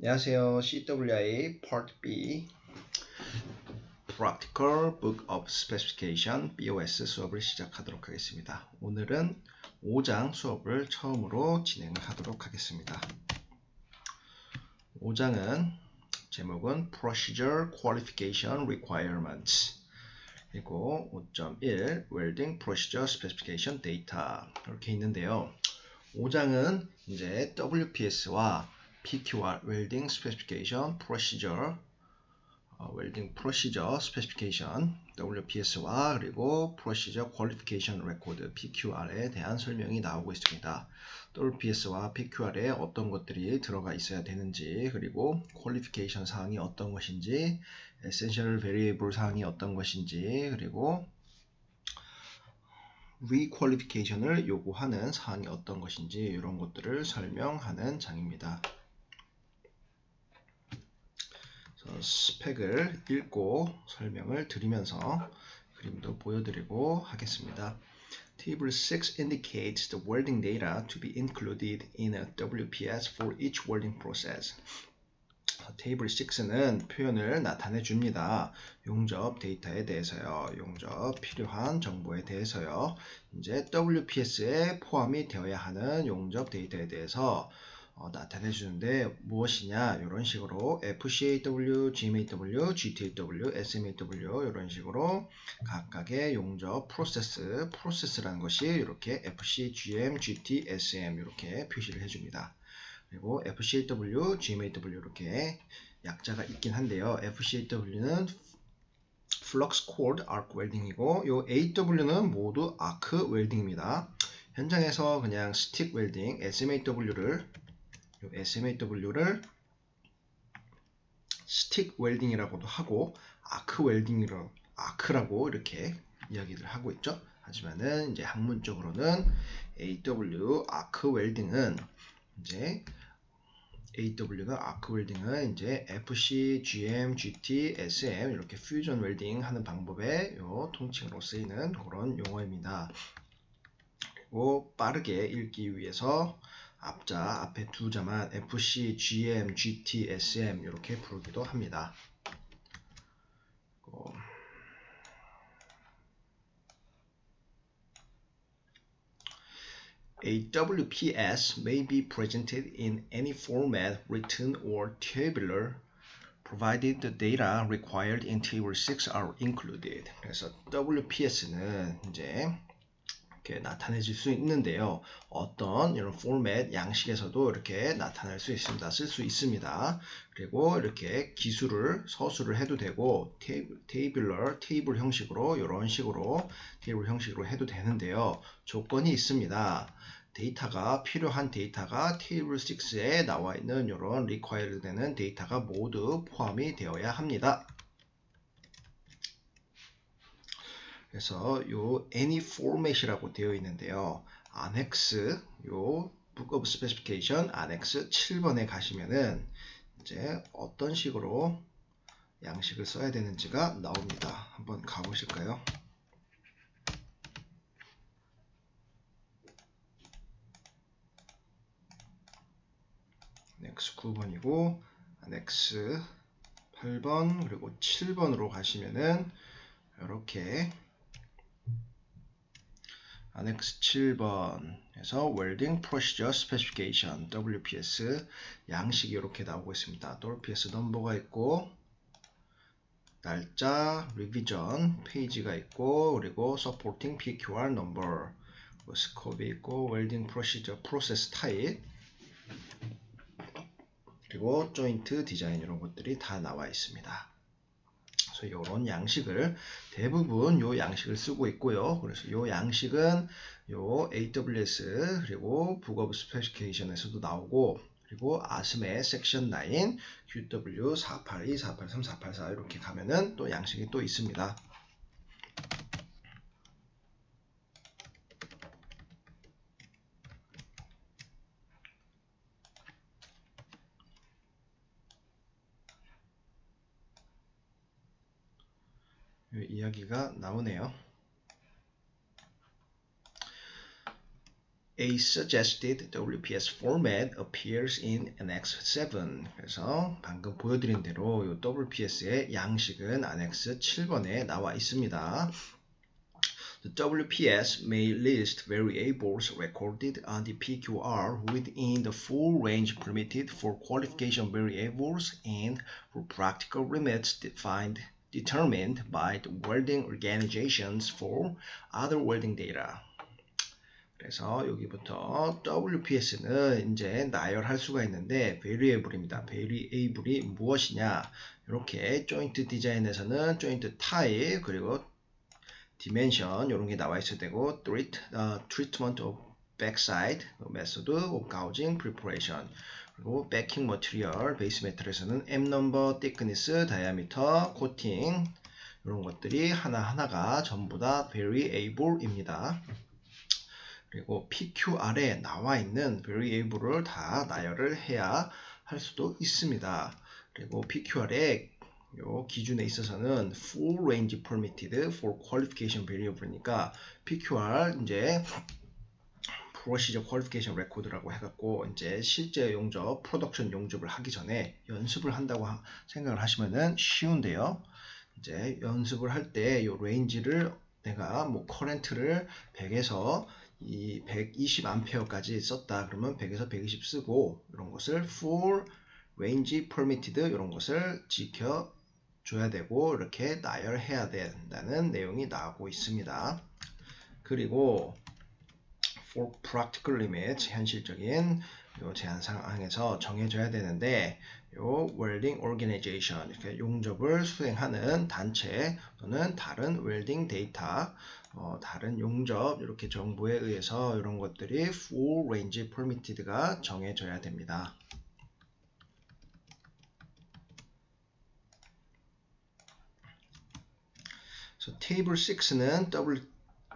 안녕하세요. CWI Part B Practical Book of Specification BOS 수업을 시작하도록 하겠습니다. 오늘은 5장 수업을 처음으로 진행을 하도록 하겠습니다. 5장은 제목은 Procedure Qualification Requirements 그리고 5.1 Welding Procedure Specification Data 이렇게 있는데요. 5장은 이제 WPS와 PQR Specification Procedure 어, Welding Procedure Specification WPS와 그리고 Procedure Qualification Record PQR에 대한 설명이 나오고 있습니다. WPS와 PQR에 어떤 것들이 들어가 있어야 되는지 그리고 퀄리피케이션 사항이 어떤 것인지 Essential Variable 사항이 어떤 것인지 그리고 리퀄리피케이션을 요구하는 사항이 어떤 것인지 이런 것들을 설명하는 장입니다. 스펙을 읽고 설명을 드리면서 그림도 보여드리고 하겠습니다. Table 6 indicates the welding data to be included in a WPS for each welding process. 테이블 6는 표현을 나타내 줍니다. 용접 데이터에 대해서요. 용접 필요한 정보에 대해서요. 이제 WPS에 포함이 되어야 하는 용접 데이터에 대해서 어, 나타내 주는데 무엇이냐 이런 식으로 FCAW, GMAW, GTAW, SMAW 이런 식으로 각각의 용접 프로세스, 프로세스라는 것이 이렇게 FC, GM, GT, SM 이렇게 표시를 해줍니다. 그리고 FCAW, GMAW 이렇게 약자가 있긴 한데요. FCAW는 Flux Cord Arc Welding이고 요 AW는 모두 Arc Welding입니다. 현장에서 그냥 스틱 웰딩 SMAW를 요 SMAW를 스틱 웰딩이라고도 하고 아크 웰딩이라고 아크라고 이렇게 이야기를 하고 있죠. 하지만은 이제 학문적으로는 AW 아크 웰딩은 이제 AW는 아크 웰딩은 이제 FC, GM, GT, SM 이렇게 퓨전 웰딩 하는 방법의 요 통칭으로 쓰이는 그런 용어입니다. 그리고 빠르게 읽기 위해서 앞자 앞에 두 자만 FC, GM, GT, SM 이렇게 부르기도 합니다. A WPS may be presented in any format, written or tabular, provided the data required in Table 6 are included. 그래서 WPS는 이제 이렇게 나타내질 수 있는데요. 어떤 이런 포맷 양식에서도 이렇게 나타낼 수 있습니다. 쓸 수 있습니다. 그리고 이렇게 기술을 서술을 해도 되고 테이블, 테이블러 테이블 형식으로 이런 식으로 테이블 형식으로 해도 되는데요. 조건이 있습니다. 데이터가 필요한 데이터가 테이블 6에 나와 있는 이런 required 되는 데이터가 모두 포함이 되어야 합니다. 그래서 요 any format이라고 되어 있는데요. annex 요 book of specification annex 7번에 가시면은 이제 어떤 식으로 양식을 써야 되는지가 나옵니다. 한번 가보실까요? annex 9번이고 annex 8번 그리고 7번으로 가시면은 이렇게 annex 7번에서 welding procedure specification WPS 양식이 이렇게 나오고 있습니다. WPS 넘버가 있고 날짜, 리비전 페이지가 있고 그리고 supporting PQR number 스코프 있고 welding procedure process type 그리고 joint 디자인 이런 것들이 다 나와 있습니다. 그래서 이런 양식을 대부분 요 양식을 쓰고 있고요. 그래서 요 양식은 요 AWS 그리고 북 오브 스페시케이션에서도 나오고 그리고 아스메 섹션 9 QW 482, 483, 484 이렇게 가면은 또 양식이 또 있습니다. 이야기가 나오네요. A suggested WPS format appears in Annex 7. 그래서 방금 보여드린 대로 이 WPS의 양식은 Annex 7번에 나와 있습니다. The WPS may list variables recorded on the PQR within the full range permitted for qualification variables and for practical limits defined determined by the welding organizations for other welding data. 그래서 여기부터 WPS는 이제 나열할 수가 있는데 variable입니다. variable이 무엇이냐? 이렇게 joint 디자인에서는 joint type 그리고 dimension 이런 게 나와 있어야 되고 treat, uh, treatment of backside method of gouging preparation 그리고 backing material 베이스 메탈에서는 M number, thickness, diameter, coating 이런 것들이 하나하나가 전부 다 variable입니다. 그리고 PQR에 나와 있는 variable을 다 나열을 해야 할 수도 있습니다. 그리고 PQR에 요 기준에 있어서는 full range permitted for qualification variable니까 PQR 이제 procedure qualification record라고 해갖고 이제 실제 용접, 프로덕션 용접을 하기 전에 연습을 한다고 생각을 하시면은 쉬운데요. 이제 연습을 할때요 레인지를 내가 뭐 커렌트를 100에서 이 120A까지 썼다 그러면 100에서 120 쓰고 이런 것을 full range permitted 이런 것을 지켜 줘야 되고 이렇게 나열해야 된다는 내용이 나오고 있습니다. 그리고 for practical limits 현실적인 요 제한 상황에서 정해져야 되는데 요 welding organization 이렇게 용접을 수행하는 단체 또는 다른 웰딩 데이터 어, 다른 용접 이렇게 정보에 의해서 이런 것들이 full range permitted가 정해져야 됩니다. 그래서 테이블 6는 W,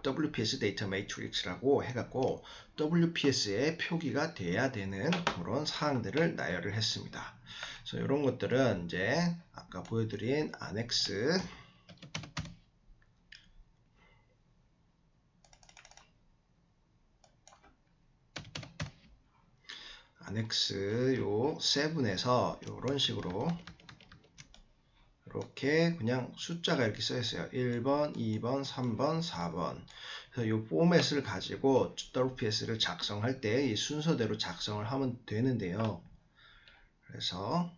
WPS 데이터 매트릭스라고 해갖고 WPS의 표기가 돼야 되는 그런 사항들을 나열을 했습니다. 그래서 이런 것들은 이제 아까 보여드린 안엑스 안엑스 요 7에서 이런 식으로 이렇게 그냥 숫자가 이렇게 써 있어요. 1번, 2번, 3번, 4번. 그래서 이 포맷을 가지고 WPS를 작성할 때 이 순서대로 작성을 하면 되는데요. 그래서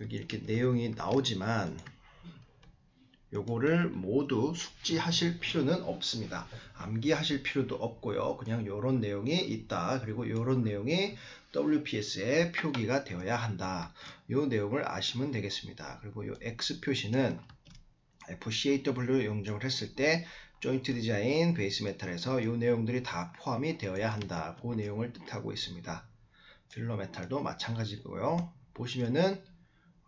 여기 이렇게 내용이 나오지만 요거를 모두 숙지하실 필요는 없습니다. 암기하실 필요도 없고요. 그냥 이런 내용이 있다. 그리고 이런 내용이 WPS에 표기가 되어야 한다. 이 내용을 아시면 되겠습니다. 그리고 이 X 표시는 FCAW 용접을 했을 때 조인트 디자인 베이스 메탈에서 이 내용들이 다 포함이 되어야 한다. 그 내용을 뜻하고 있습니다. 필러 메탈도 마찬가지고요. 보시면은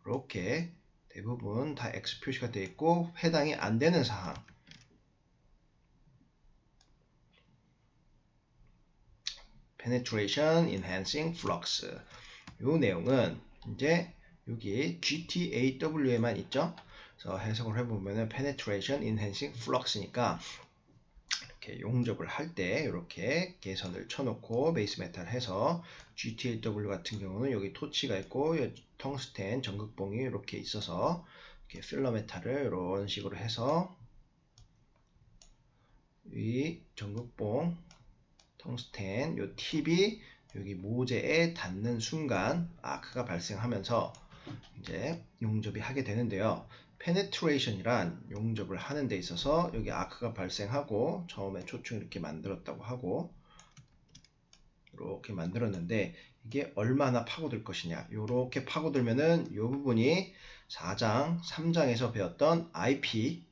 이렇게 대부분 다 X 표시가 되어 있고 해당이 안 되는 사항 penetration enhancing flux. 이 내용은 이제 여기 GTAW에만 있죠? 그래서 해석을 해보면은 penetration enhancing flux니까 이렇게 용접을 할 때 이렇게 개선을 쳐놓고 베이스 메탈 해서 GTAW 같은 경우는 여기 토치가 있고 텅스텐 전극봉이 이렇게 있어서 이렇게 필러 메탈을 이런 식으로 해서 이 전극봉 텅스텐 요 팁이 여기 모재에 닿는 순간 아크가 발생하면서 이제 용접이 하게 되는데요. penetration이란 용접을 하는 데 있어서 여기 아크가 발생하고 처음에 초충 이렇게 만들었다고 하고 이렇게 만들었는데 이게 얼마나 파고들 것이냐. 이렇게 파고들면은 이 부분이 4장 3장에서 배웠던 IP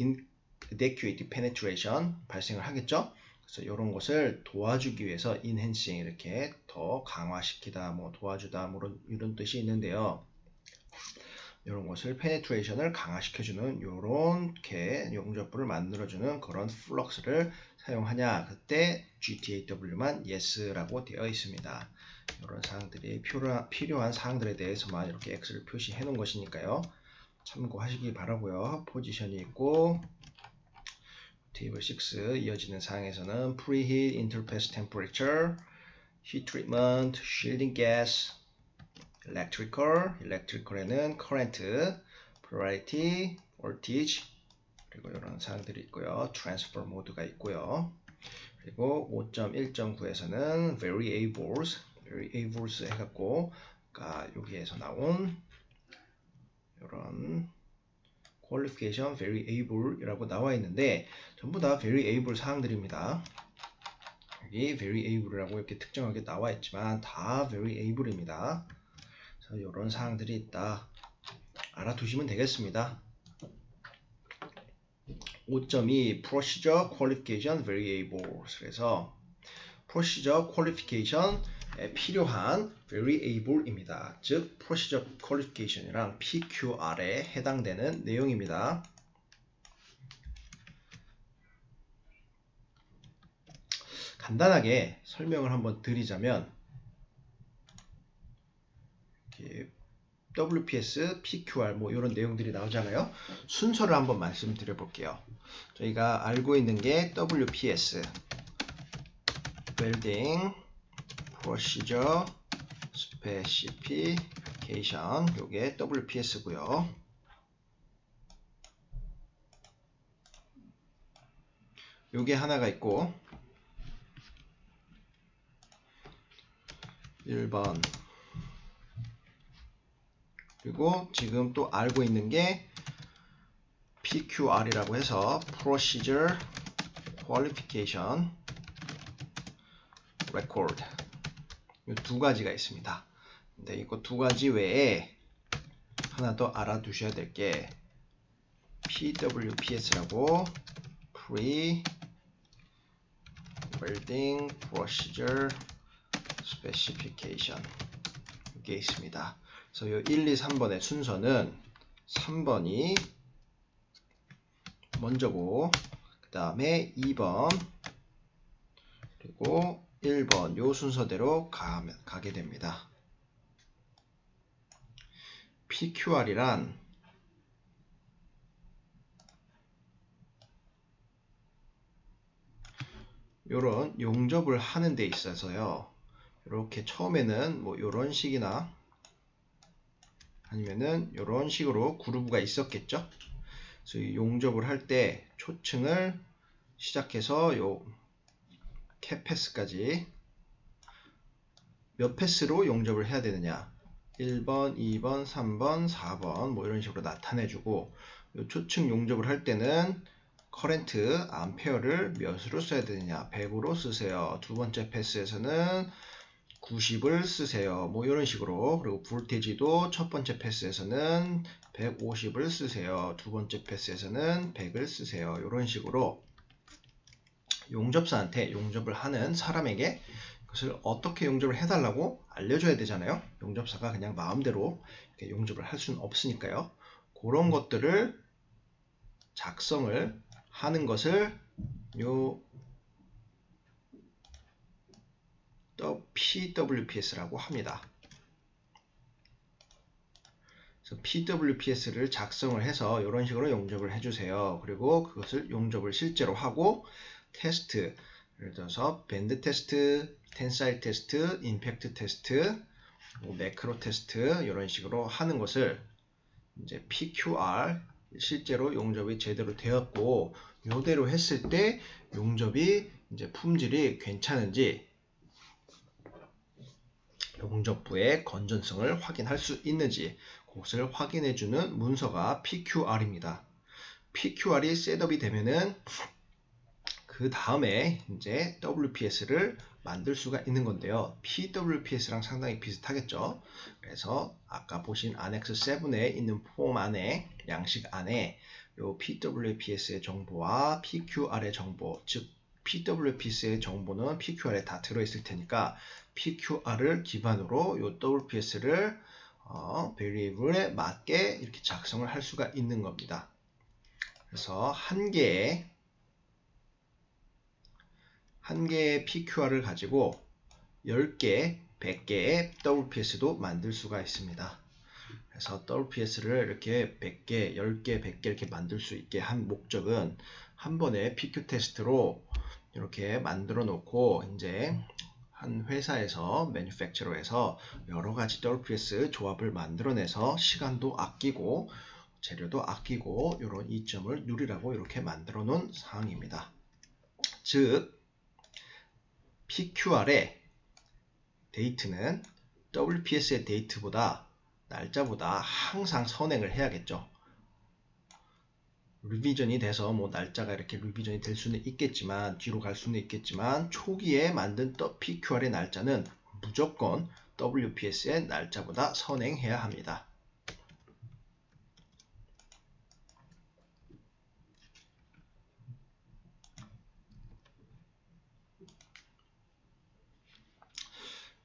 inadequate penetration 발생을 하겠죠? 그래서 이런 것을 도와주기 위해서 enhancing 이렇게 더 강화시키다 뭐 도와주다 뭐 이런, 이런 뜻이 있는데요 이런 것을 페네트레이션을 강화시켜주는 이렇게 용접부를 만들어주는 그런 플럭스를 사용하냐 그때 GTAW만 YES라고 되어 있습니다. 이런 사항들이 필요한, 사항들에 대해서만 이렇게 X를 표시해 놓은 것이니까요. 참고하시기 바라고요. 포지션이 있고 테이블 6 이어지는 사항에서는 preheat, interface temperature, heat treatment, shielding gas, electrical, electrical에는 current, polarity, voltage, 그리고 이런 사항들이 있고요. transfer 모드가 있고요. 그리고 5.1.9에서는 variables, variables 해갖고 아까 여기에서 나온 이런 qualification variable이라고 나와 있는데 전부 다 variable 사항들입니다. 여기 variable이라고 이렇게 특정하게 나와 있지만 다 variable입니다. 이런 사항들이 있다. 알아두시면 되겠습니다. 5.2 procedure qualification variables 그래서 procedure qualification에 필요한 variable입니다. 즉 procedure qualification이랑 PQR에 해당되는 내용입니다. 간단하게 설명을 한번 드리자면 WPS, PQR 뭐 이런 내용들이 나오잖아요. 순서를 한번 말씀드려 볼게요. 저희가 알고 있는 게 WPS, Building Procedure Specification 요게 WPS고요. 요게 하나가 있고 1번 그리고 지금 또 알고 있는 게 PQR이라고 해서 Procedure Qualification Record 이 두 가지가 있습니다. 근데 이거 두 가지 외에 하나 더 알아두셔야 될 게 PWPS라고 Pre Welding Procedure Specification 이게 있습니다. 그래서 이 1, 2, 3번의 순서는 3번이 먼저고 그 다음에 2번 그리고 1번 요 순서대로 가, 가게 됩니다. PQR이란 요런 용접을 하는 데 있어서요. 이렇게 처음에는 뭐 요런 식이나 아니면은 이런 식으로 그루브가 있었겠죠. 그래서 용접을 할 때 초층을 시작해서 요 캡패스까지 몇 패스로 용접을 해야 되느냐? 1번, 2번, 3번, 4번 뭐 이런 식으로 나타내주고 요 초층 용접을 할 때는 커렌트 암페어를 몇으로 써야 되느냐? 100으로 쓰세요. 두 번째 패스에서는 90을 쓰세요. 뭐 이런 식으로 그리고 볼테지도 첫 번째 패스에서는 150을 쓰세요. 두 번째 패스에서는 100을 쓰세요. 이런 식으로 용접사한테 용접을 하는 사람에게 그것을 어떻게 용접을 해달라고 알려줘야 되잖아요. 용접사가 그냥 마음대로 용접을 할 수는 없으니까요. 그런 것들을 작성을 하는 것을 요 PWPS라고 합니다. PWPS를 작성을 해서 이런 식으로 용접을 해주세요. 그리고 그것을 용접을 실제로 하고 테스트, 예를 들어서 밴드 테스트, 텐사일 테스트, 임팩트 테스트, 뭐 매크로 테스트 이런 식으로 하는 것을 이제 PQR 실제로 용접이 제대로 되었고 이대로 했을 때 용접이 이제 품질이 괜찮은지 용접부의 건전성을 확인할 수 있는지 그것을 확인해주는 문서가 PQR입니다. PQR이 셋업이 되면은 그 다음에 이제 WPS를 만들 수가 있는 건데요. PWPS랑 상당히 비슷하겠죠. 그래서 아까 보신 안엑스 7에 있는 폼 안에 양식 안에 요 PWPS의 정보와 PQR의 정보, 즉 PWPS의 정보는 PQR에 다 들어있을 테니까 PQR을 기반으로 이 WPS를 어, variable에 맞게 이렇게 작성을 할 수가 있는 겁니다. 그래서 한 개의 한 개의 PQR을 가지고 10개, 100개의 WPS도 만들 수가 있습니다. 그래서 WPS를 이렇게 100개, 10개, 100개 이렇게 만들 수 있게 한 목적은 한 번에 PQ 테스트로 이렇게 만들어 놓고 이제 한 회사에서 매니팩처러에서 여러 가지 WPS 조합을 만들어내서 시간도 아끼고 재료도 아끼고 이런 이점을 누리라고 이렇게 만들어 놓은 상황입니다. 즉 PQR의 데이트는 WPS의 데이트보다 날짜보다 항상 선행을 해야겠죠. 리비전이 돼서 뭐 날짜가 이렇게 리비전이 될 수는 있겠지만 뒤로 갈 수는 있겠지만 초기에 만든 PQR의 날짜는 무조건 WPS의 날짜보다 선행해야 합니다.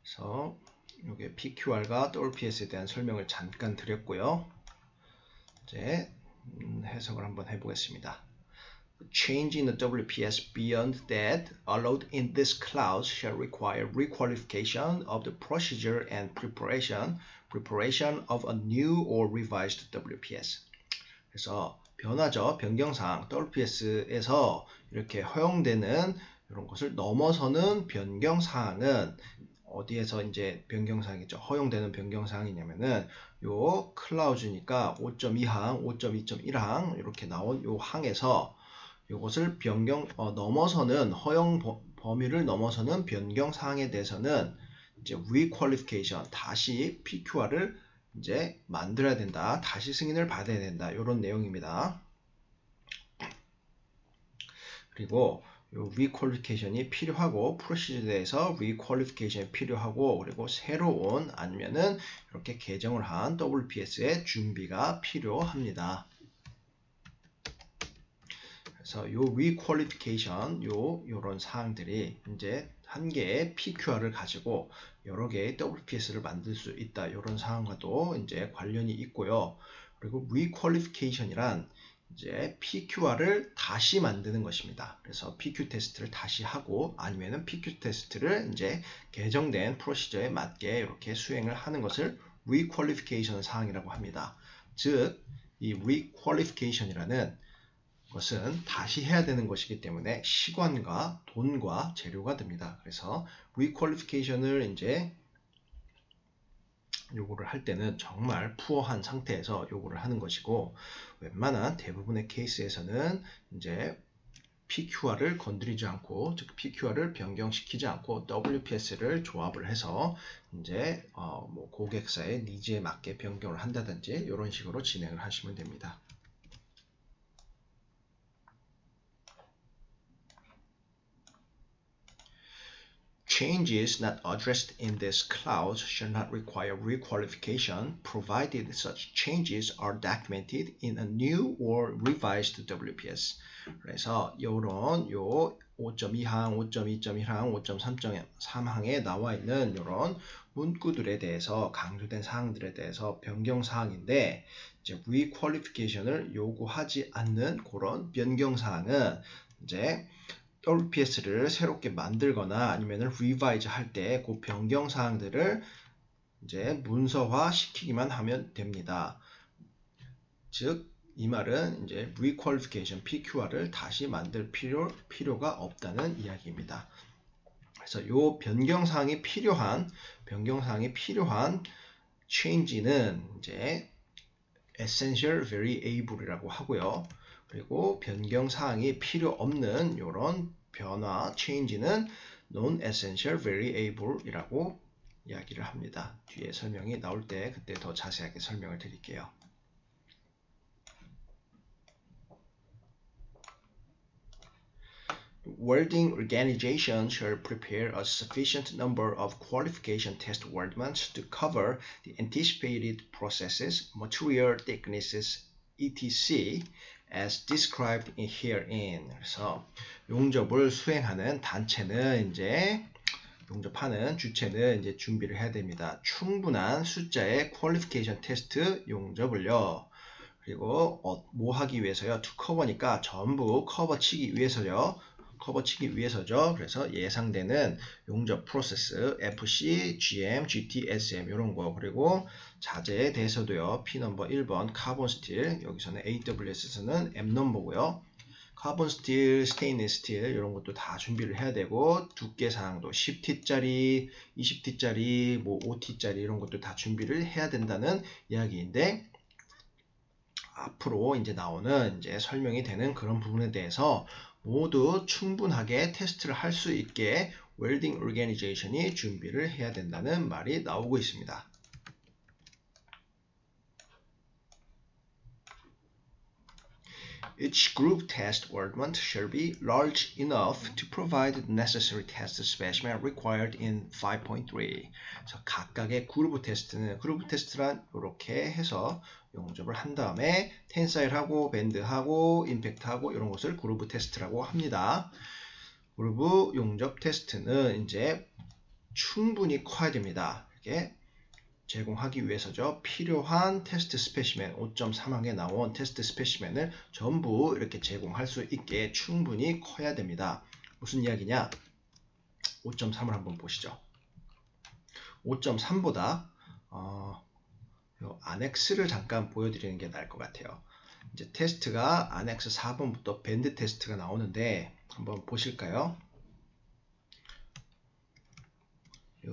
그래서 이게 PQR과 WPS에 대한 설명을 잠깐 드렸고요. 이제 음, 해석을 한번 해보겠습니다. Change in the WPS beyond that allowed in this clause shall require requalification of the procedure and preparation preparation of a new or revised WPS. 그래서 변화죠. 변경사항 WPS에서 이렇게 허용되는 이런 것을 넘어서는 변경사항은 어디에서 이제 변경사항이죠. 허용되는 변경사항이냐면은 요 클라우즈니까 5.2항, 5.2.1항 이렇게 나온 요 항에서 요것을 변경 어, 넘어서는 허용 범위를 넘어서는 변경 사항에 대해서는 이제 requalification 다시 PQR을 이제 만들어야 된다. 다시 승인을 받아야 된다. 이런 내용입니다. 그리고 요 requalification이 필요하고 프로시저에서 requalification이 필요하고 그리고 새로운 아니면은 이렇게 개정을 한 WPS의 준비가 필요합니다. 그래서 요 requalification 요 요런 사항들이 이제 한 개의 PQR을 가지고 여러 개의 WPS를 만들 수 있다. 이런 사항과도 이제 관련이 있고요. 그리고 requalification이란 이제 PQR을 다시 만드는 것입니다. 그래서 PQ 테스트를 다시 하고 아니면은 PQ 테스트를 이제 개정된 프로시저에 맞게 이렇게 수행을 하는 것을 requalification 사항이라고 합니다. 즉, 이 requalification이라는 것은 다시 해야 되는 것이기 때문에 시간과 돈과 재료가 듭니다. 그래서 requalification을 이제 요구를 할 때는 정말 푸어한 상태에서 요구를 하는 것이고 웬만한 대부분의 케이스에서는 이제 PQR을 건드리지 않고 즉 PQR을 변경시키지 않고 WPS를 조합을 해서 이제 어 뭐 고객사의 니즈에 맞게 변경을 한다든지 이런 식으로 진행을 하시면 됩니다. Changes not addressed in this clause shall not require requalification provided such changes are documented in a new or revised WPS. 그래서 이런 요 5.2항, 5.2.1항, 5.3.3항에 나와 있는 이런 문구들에 대해서 강조된 사항들에 대해서 변경 사항인데 이제 requalification을 요구하지 않는 그런 변경 사항은 이제 WPS를 새롭게 만들거나 아니면 리바이즈 할때 그 변경 사항들을 이제 문서화 시키기만 하면 됩니다. 즉, 이 말은 이제 requalification PQR을 다시 만들 필요, 필요가 없다는 이야기입니다. 그래서 이 변경 사항이 필요한 변경 사항이 필요한 change는 이제 essential variable이라고 하고요. 그리고 변경 사항이 필요 없는 이런 변화 change는 non-essential variable이라고 이야기를 합니다. 뒤에 설명이 나올 때 그때 더 자세하게 설명을 드릴게요. Wording organization shall prepare a sufficient number of qualification test wordments to cover the anticipated processes, material thicknesses, etc. as described herein. 그래서 용접을 수행하는 단체는 이제 용접하는 주체는 이제 준비를 해야 됩니다. 충분한 숫자의 퀄리피케이션 테스트 용접을요. 그리고 어, 뭐 하기 위해서요? 투 커버니까 전부 커버 치기 위해서요. 커버 치기 위해서죠. 그래서 예상되는 용접 프로세스 FC, GM, GT, SM 이런 거 그리고 자재에 대해서도요. P 넘버 1번 카본 스틸 여기서는 AWS에서는 M 넘버고요. 카본 스틸, 스테인리스 스틸 이런 것도 다 준비를 해야 되고 두께 사항도 10T짜리, 20T짜리, 뭐 5T짜리 이런 것도 다 준비를 해야 된다는 이야기인데 앞으로 이제 나오는 이제 설명이 되는 그런 부분에 대해서 모두 충분하게 테스트를 할 수 있게 웰딩 오르게니제이션이 준비를 해야 된다는 말이 나오고 있습니다. Each group test argument shall be large enough to provide the necessary test specimen required in 5.3. 그래서 각각의 그룹 테스트는 그룹 테스트란 이렇게 해서 용접을 한 다음에 텐사일하고 밴드하고 임팩트하고 이런 것을 그룹 테스트라고 합니다. 그룹 용접 테스트는 이제 충분히 커야 됩니다. 이게 제공하기 위해서죠. 필요한 테스트 스페시멘 5.3항에 나온 테스트 스페시멘을 전부 이렇게 제공할 수 있게 충분히 커야 됩니다. 무슨 이야기냐? 5.3을 한번 보시죠. 5.3보다 어, 안엑스를 잠깐 보여드리는 게 나을 것 같아요. 이제 테스트가 안엑스 4번부터 밴드 테스트가 나오는데 한번 보실까요? 요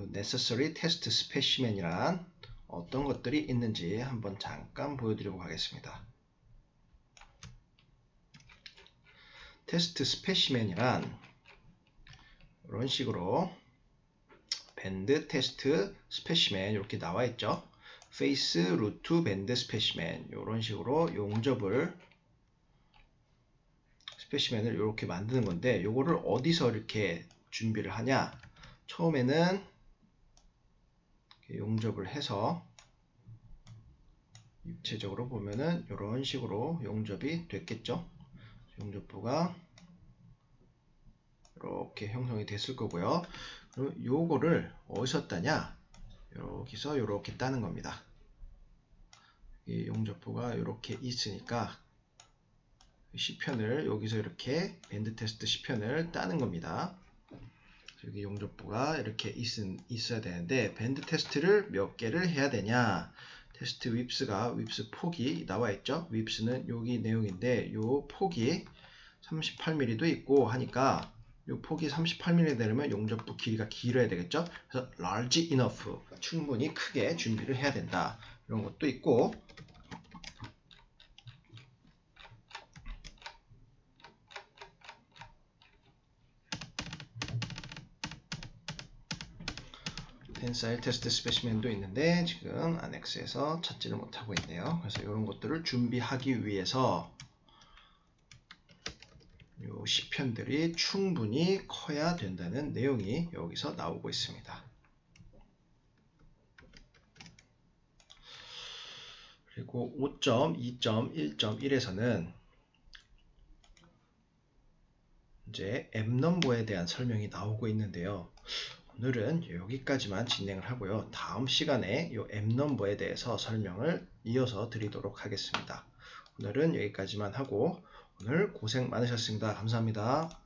necessary test specimen이란 어떤 것들이 있는지 한번 잠깐 보여드리고 가겠습니다. 테스트 스페시멘이란 이런 식으로 밴드 테스트 스페시멘 이렇게 나와 있죠. 페이스 루트 밴드 스페시멘 이런 식으로 용접을 스페시멘을 이렇게 만드는 건데 이거를 어디서 이렇게 준비를 하냐 처음에는 용접을 해서 입체적으로 보면은 이런 식으로 용접이 됐겠죠. 용접부가 이렇게 형성이 됐을 거고요. 그리고 요거를 어디서 따냐? 여기서 이렇게 따는 겁니다. 이 용접부가 이렇게 있으니까 시편을 여기서 이렇게 밴드 테스트 시편을 따는 겁니다. 여기 용접부가 이렇게 있, 있어야 되는데 밴드 테스트를 몇 개를 해야 되냐? 테스트 윕스가 윕스 폭이 나와 있죠? 윕스는 여기 내용인데 요 폭이 38mm도 있고 하니까 요 폭이 38mm 되려면 용접부 길이가 길어야 되겠죠? 그래서 large enough 충분히 크게 준비를 해야 된다. 이런 것도 있고 텐사일 테스트 스페시멘도 있는데 지금 안엑스에서 찾지를 못하고 있네요. 그래서 이런 것들을 준비하기 위해서 이 시편들이 충분히 커야 된다는 내용이 여기서 나오고 있습니다. 그리고 5.2.1.1에서는 이제 앱넘버에 대한 설명이 나오고 있는데요. 오늘은 여기까지만 진행을 하고요. 다음 시간에 이 앱넘버에 대해서 설명을 이어서 드리도록 하겠습니다. 오늘은 여기까지만 하고 오늘 고생 많으셨습니다. 감사합니다.